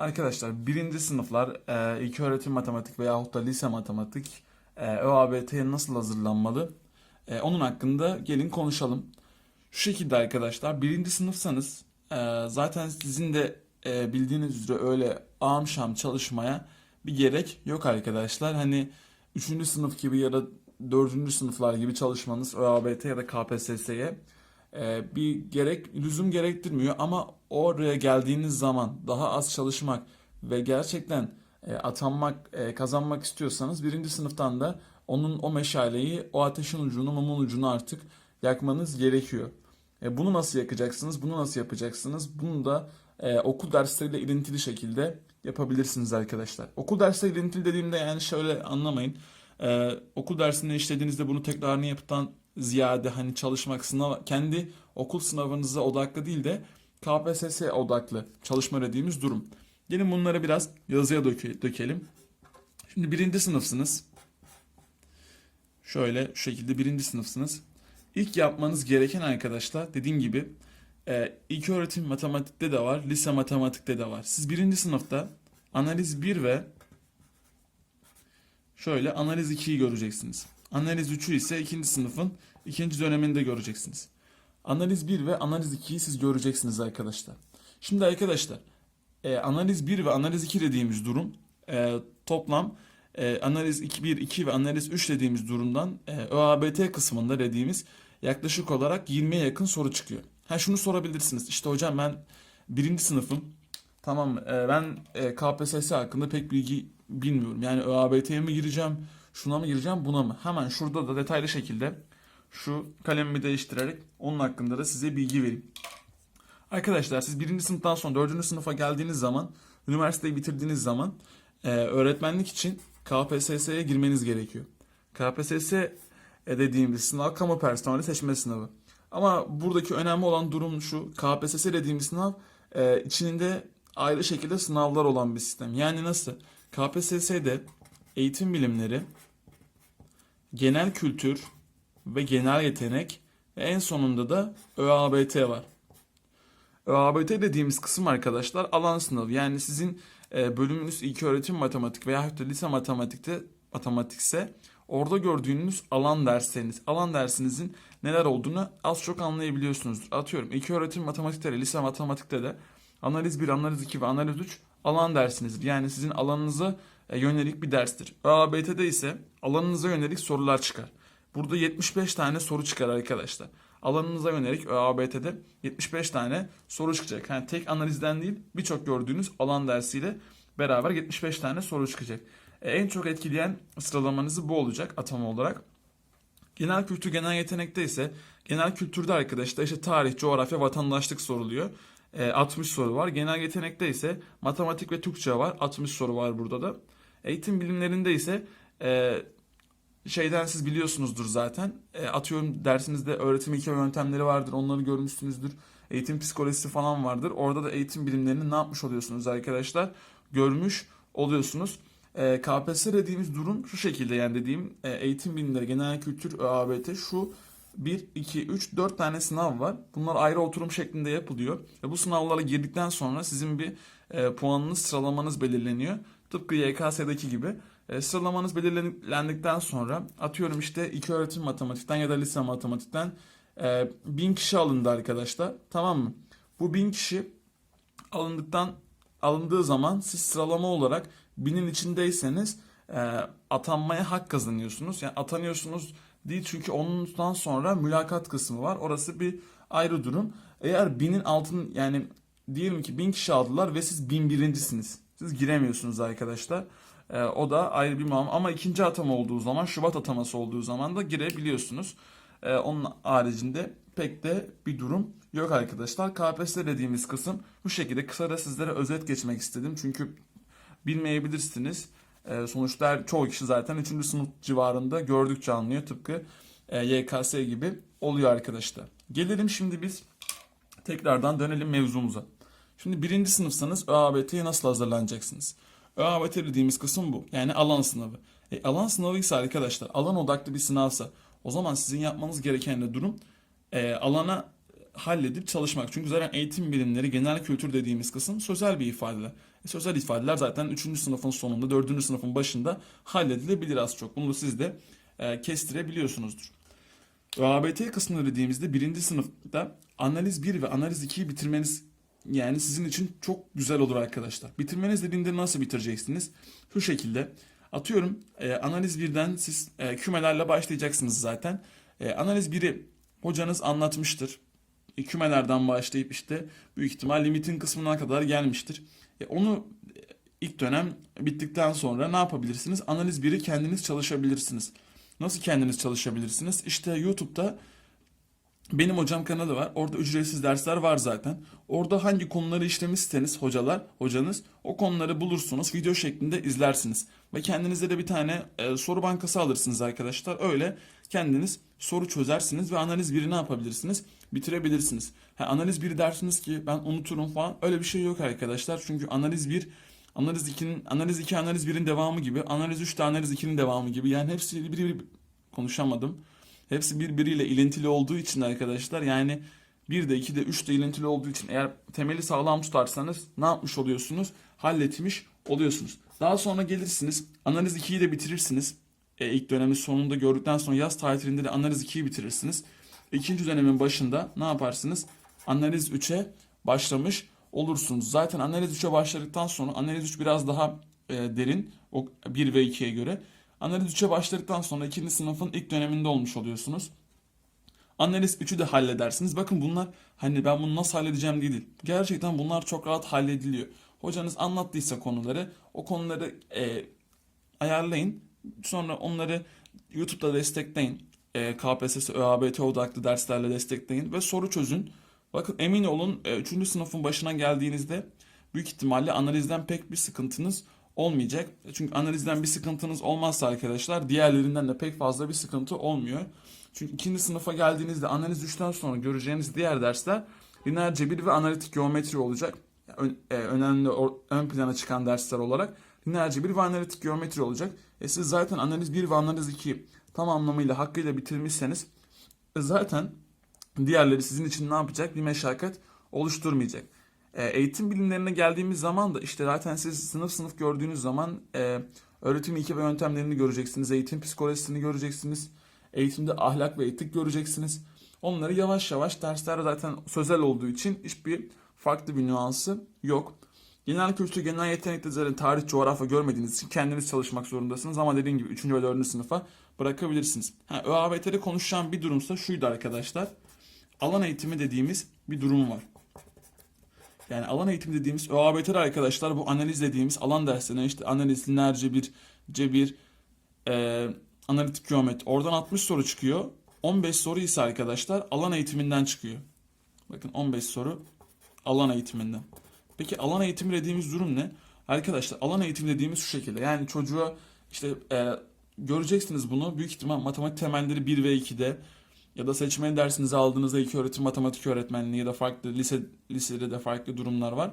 Arkadaşlar birinci sınıflar e, ilk öğretim matematik veyahut da lise matematik e, ÖABT'ye nasıl hazırlanmalı? E, onun hakkında gelin konuşalım. Şu şekilde arkadaşlar birinci sınıfsanız e, zaten sizin de e, bildiğiniz üzere öyle ağam şam çalışmaya bir gerek yok arkadaşlar. Hani üçüncü sınıf gibi ya da dördüncü sınıflar gibi çalışmanız ÖABT ya da KPSS'ye e, bir gerek lüzum gerektirmiyor ama oraya geldiğiniz zaman daha az çalışmak ve gerçekten e, atanmak e, kazanmak istiyorsanız birinci sınıftan da onun o meşaleyi o ateşin ucunu mumun ucunu artık yakmanız gerekiyor. E, bunu nasıl yakacaksınız? Bunu nasıl yapacaksınız? Bunu da e, okul dersleriyle ilintili şekilde yapabilirsiniz arkadaşlar. Okul dersleriyle ilintili dediğimde yani şöyle anlamayın. E, okul dersinde işlediğinizde bunu tekrarını yapıtan ziyade hani çalışmak sınav kendi okul sınavınıza odaklı değil de KPSS odaklı çalışma dediğimiz durum. Gelin bunları biraz yazıya döke- dökelim. Şimdi birinci sınıfsınız. Şöyle şu şekilde birinci sınıfsınız. İlk yapmanız gereken arkadaşlar dediğim gibi e, ilk öğretim matematikte de var, lise matematikte de var. Siz birinci sınıfta analiz 1 ve şöyle analiz 2'yi göreceksiniz. Analiz 3'ü ise ikinci sınıfın ikinci döneminde göreceksiniz. Analiz 1 ve analiz 2'yi siz göreceksiniz arkadaşlar. Şimdi arkadaşlar e, analiz 1 ve analiz 2 dediğimiz durum e, toplam e, analiz 2, 1, 2 ve analiz 3 dediğimiz durumdan e, ÖABT kısmında dediğimiz yaklaşık olarak 20'ye yakın soru çıkıyor. Ha şunu sorabilirsiniz. İşte hocam ben birinci sınıfım. Tamam e, ben e, KPSS hakkında pek bilgi bilmiyorum. Yani ÖABT'ye mi gireceğim, şuna mı gireceğim, buna mı? Hemen şurada da detaylı şekilde şu kalemimi değiştirerek onun hakkında da size bilgi vereyim. Arkadaşlar siz birinci sınıftan sonra dördüncü sınıfa geldiğiniz zaman, üniversiteyi bitirdiğiniz zaman e, öğretmenlik için KPSS'ye girmeniz gerekiyor. KPSS dediğimiz sınav kamu personeli seçme sınavı. Ama buradaki önemli olan durum şu, KPSS dediğimiz sınav e, içinde ayrı şekilde sınavlar olan bir sistem. Yani nasıl? KPSS'de eğitim bilimleri, genel kültür ve genel yetenek ve en sonunda da ÖABT var. ÖABT dediğimiz kısım arkadaşlar alan sınavı. Yani sizin e, bölümünüz ilköğretim matematik veya da lise matematikte matematikse orada gördüğünüz alan dersleriniz. Alan dersinizin neler olduğunu az çok anlayabiliyorsunuzdur. Atıyorum ilköğretim matematikte de lise matematikte de analiz 1, analiz 2 ve analiz 3 alan dersinizdir. Yani sizin alanınıza e, yönelik bir derstir. ÖABT'de ise alanınıza yönelik sorular çıkar. Burada 75 tane soru çıkar arkadaşlar. Alanınıza yönelik ÖABT'de 75 tane soru çıkacak. Yani tek analizden değil birçok gördüğünüz alan dersiyle beraber 75 tane soru çıkacak. E, en çok etkileyen sıralamanızı bu olacak atama olarak. Genel kültür genel yetenekte ise genel kültürde arkadaşlar işte tarih, coğrafya, vatandaşlık soruluyor. E, 60 soru var. Genel yetenekte ise matematik ve Türkçe var. 60 soru var burada da. Eğitim bilimlerinde ise e, şeyden siz biliyorsunuzdur zaten. E, atıyorum dersinizde öğretim ilke yöntemleri vardır. Onları görmüşsünüzdür. Eğitim psikolojisi falan vardır. Orada da eğitim bilimlerini ne yapmış oluyorsunuz arkadaşlar? Görmüş oluyorsunuz. E, KPSS dediğimiz durum şu şekilde yani dediğim e, eğitim bilimleri, genel kültür, ÖABT şu 1, 2, 3, 4 tane sınav var. Bunlar ayrı oturum şeklinde yapılıyor. Ve bu sınavlara girdikten sonra sizin bir e, puanınız, sıralamanız belirleniyor. Tıpkı YKS'deki gibi. E, sıralamanız belirlendikten sonra atıyorum işte iki öğretim matematikten ya da lise matematikten e, 1000 kişi alındı arkadaşlar. Tamam mı? Bu 1000 kişi alındıktan alındığı zaman siz sıralama olarak binin içindeyseniz e, atanmaya hak kazanıyorsunuz. Yani atanıyorsunuz değil çünkü ondan sonra mülakat kısmı var. Orası bir ayrı durum. Eğer binin altın yani diyelim ki bin kişi aldılar ve siz bin birincisiniz. Siz giremiyorsunuz arkadaşlar. E, o da ayrı bir muamma. Ama ikinci atama olduğu zaman, Şubat ataması olduğu zaman da girebiliyorsunuz. E, onun haricinde pek de bir durum yok arkadaşlar. KPSS dediğimiz kısım bu şekilde. Kısa da sizlere özet geçmek istedim. Çünkü bilmeyebilirsiniz. E, sonuçta her- çoğu kişi zaten 3. sınıf civarında gördükçe anlıyor. Tıpkı e, YKS gibi oluyor arkadaşlar. Gelelim şimdi biz tekrardan dönelim mevzumuza. Şimdi birinci sınıfsanız ÖABT'ye nasıl hazırlanacaksınız? ÖABT dediğimiz kısım bu. Yani alan sınavı. E, alan sınavı ise arkadaşlar alan odaklı bir sınavsa o zaman sizin yapmanız gereken de durum e, alana halledip çalışmak. Çünkü zaten eğitim bilimleri, genel kültür dediğimiz kısım sözel bir ifadeler. E, sözel ifadeler zaten 3. sınıfın sonunda, 4. sınıfın başında halledilebilir az çok. Bunu siz de e, kestirebiliyorsunuzdur. ÖABT kısmını dediğimizde birinci sınıfta analiz 1 ve analiz 2'yi bitirmeniz yani sizin için çok güzel olur arkadaşlar. Bitirmeniz dediğinde nasıl bitireceksiniz? Şu şekilde. Atıyorum e, analiz 1'den siz e, kümelerle başlayacaksınız zaten. E, analiz 1'i hocanız anlatmıştır. E, kümelerden başlayıp işte büyük ihtimal limitin kısmına kadar gelmiştir. E, onu e, ilk dönem bittikten sonra ne yapabilirsiniz? Analiz 1'i kendiniz çalışabilirsiniz. Nasıl kendiniz çalışabilirsiniz? İşte YouTube'da benim hocam kanalı var. Orada ücretsiz dersler var zaten. Orada hangi konuları işlemişseniz hocalar, hocanız o konuları bulursunuz. Video şeklinde izlersiniz. Ve kendinize de bir tane e, soru bankası alırsınız arkadaşlar. Öyle kendiniz soru çözersiniz ve analiz biri ne yapabilirsiniz? Bitirebilirsiniz. Ha, analiz biri dersiniz ki ben unuturum falan. Öyle bir şey yok arkadaşlar. Çünkü analiz 1 Analiz 2'nin analiz 2 analiz 1'in devamı gibi, analiz 3 de analiz 2'nin devamı gibi. Yani hepsi bir, bir konuşamadım. Hepsi birbiriyle ilintili olduğu için arkadaşlar yani 1 de 2 de 3 de ilintili olduğu için eğer temeli sağlam tutarsanız ne yapmış oluyorsunuz? Halletmiş oluyorsunuz. Daha sonra gelirsiniz analiz 2'yi de bitirirsiniz. E, ilk dönemin sonunda gördükten sonra yaz tatilinde de analiz 2'yi bitirirsiniz. İkinci dönemin başında ne yaparsınız? Analiz 3'e başlamış olursunuz. Zaten analiz 3'e başladıktan sonra analiz 3 biraz daha e, derin o 1 ve 2'ye göre. Analiz 3'e başladıktan sonra ikinci sınıfın ilk döneminde olmuş oluyorsunuz. Analiz 3'ü de halledersiniz. Bakın bunlar hani ben bunu nasıl halledeceğim değil. Gerçekten bunlar çok rahat hallediliyor. Hocanız anlattıysa konuları o konuları e, ayarlayın. Sonra onları YouTube'da destekleyin. E, KPSS, ÖABT odaklı derslerle destekleyin ve soru çözün. Bakın emin olun 3. sınıfın başına geldiğinizde büyük ihtimalle analizden pek bir sıkıntınız olmayacak. Çünkü analizden bir sıkıntınız olmazsa arkadaşlar diğerlerinden de pek fazla bir sıkıntı olmuyor. Çünkü ikinci sınıfa geldiğinizde analiz 3'ten sonra göreceğiniz diğer dersler lineer cebir ve analitik geometri olacak. E, önemli ön plana çıkan dersler olarak lineer cebir ve analitik geometri olacak. E siz zaten analiz 1 ve analiz 2 tam anlamıyla hakkıyla bitirmişseniz e, zaten diğerleri sizin için ne yapacak? Bir meşakkat oluşturmayacak. E, eğitim bilimlerine geldiğimiz zaman da işte zaten siz sınıf sınıf gördüğünüz zaman e, öğretim ilke ve yöntemlerini göreceksiniz. Eğitim psikolojisini göreceksiniz. Eğitimde ahlak ve etik göreceksiniz. Onları yavaş yavaş dersler zaten sözel olduğu için hiçbir farklı bir nüansı yok. Genel kültür, genel yetenekte zaten tarih, coğrafya görmediğiniz için kendiniz çalışmak zorundasınız. Ama dediğim gibi 3. ve 4. sınıfa bırakabilirsiniz. Ha, ÖABT'de konuşacağım bir durumsa şuydu arkadaşlar. Alan eğitimi dediğimiz bir durum var. Yani alan eğitimi dediğimiz ÖABT'de arkadaşlar bu analiz dediğimiz alan derslerine işte analiz, lineer cebir, cebir, e, analitik geometri. Oradan 60 soru çıkıyor. 15 soru ise arkadaşlar alan eğitiminden çıkıyor. Bakın 15 soru alan eğitiminden. Peki alan eğitimi dediğimiz durum ne? Arkadaşlar alan eğitimi dediğimiz şu şekilde. Yani çocuğa işte e, göreceksiniz bunu. Büyük ihtimal matematik temelleri 1 ve 2'de ya da seçmeli dersinizi aldığınızda ilk öğretim matematik öğretmenliği ya da farklı lise lisede de farklı durumlar var.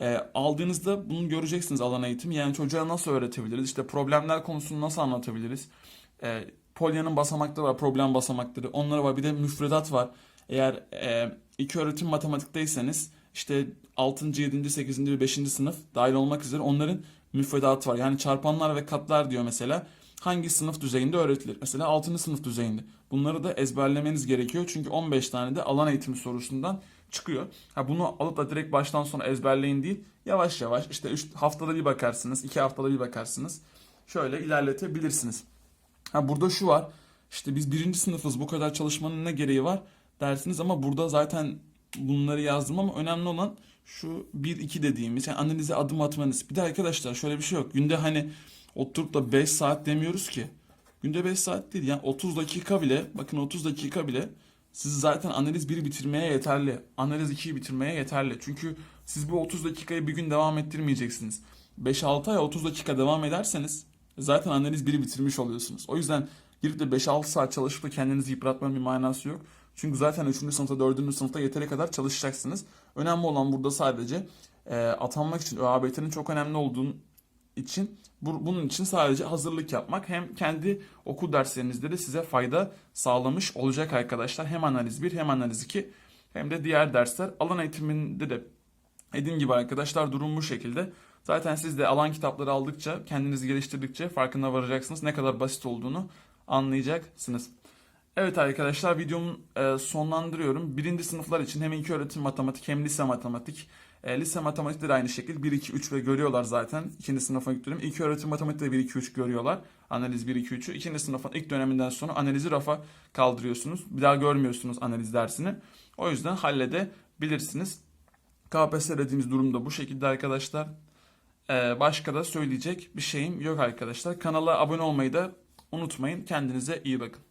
E, aldığınızda bunu göreceksiniz alan eğitim. Yani çocuğa nasıl öğretebiliriz? İşte problemler konusunu nasıl anlatabiliriz? E, Polya'nın basamakları var, problem basamakları. Onları var. Bir de müfredat var. Eğer e, iki öğretim matematikteyseniz işte 6. 7. 8. ve 5. sınıf dahil olmak üzere onların müfredatı var. Yani çarpanlar ve katlar diyor mesela. Hangi sınıf düzeyinde öğretilir? Mesela 6. sınıf düzeyinde. Bunları da ezberlemeniz gerekiyor. Çünkü 15 tane de alan eğitimi sorusundan çıkıyor. Ha bunu alıp da direkt baştan sona ezberleyin değil. Yavaş yavaş işte 3 haftada bir bakarsınız, 2 haftada bir bakarsınız. Şöyle ilerletebilirsiniz. Ha burada şu var. İşte biz birinci sınıfız bu kadar çalışmanın ne gereği var dersiniz ama burada zaten bunları yazdım ama önemli olan şu 1-2 dediğimiz yani analize adım atmanız. Bir de arkadaşlar şöyle bir şey yok. Günde hani oturup da 5 saat demiyoruz ki. Günde 5 saat değil yani 30 dakika bile bakın 30 dakika bile siz zaten analiz 1'i bitirmeye yeterli. Analiz 2'yi bitirmeye yeterli. Çünkü siz bu 30 dakikayı bir gün devam ettirmeyeceksiniz. 5-6 ay 30 dakika devam ederseniz zaten analiz 1'i bitirmiş oluyorsunuz. O yüzden girip de 5-6 saat çalışıp da kendinizi yıpratmanın bir manası yok. Çünkü zaten 3. sınıfta 4. sınıfta yeteri kadar çalışacaksınız. Önemli olan burada sadece e, atanmak için ÖABT'nin çok önemli olduğunu için bu, bunun için sadece hazırlık yapmak hem kendi okul derslerinizde de size fayda sağlamış olacak arkadaşlar. Hem analiz 1 hem analiz 2 hem de diğer dersler. Alan eğitiminde de dediğim gibi arkadaşlar durum bu şekilde. Zaten siz de alan kitapları aldıkça, kendinizi geliştirdikçe farkına varacaksınız. Ne kadar basit olduğunu anlayacaksınız. Evet arkadaşlar videomu e, sonlandırıyorum. Birinci sınıflar için hem ilk öğretim matematik hem lise matematik. E, lise matematikte de aynı şekilde 1, 2, 3 ve görüyorlar zaten. İkinci sınıfa gidiyorum. İlk öğretim matematikte de 1, 2, 3 görüyorlar. Analiz 1, 2, 3'ü. İkinci sınıfın ilk döneminden sonra analizi rafa kaldırıyorsunuz. Bir daha görmüyorsunuz analiz dersini. O yüzden halledebilirsiniz. KPSS dediğimiz durumda bu şekilde arkadaşlar. Ee, başka da söyleyecek bir şeyim yok arkadaşlar. Kanala abone olmayı da unutmayın. Kendinize iyi bakın.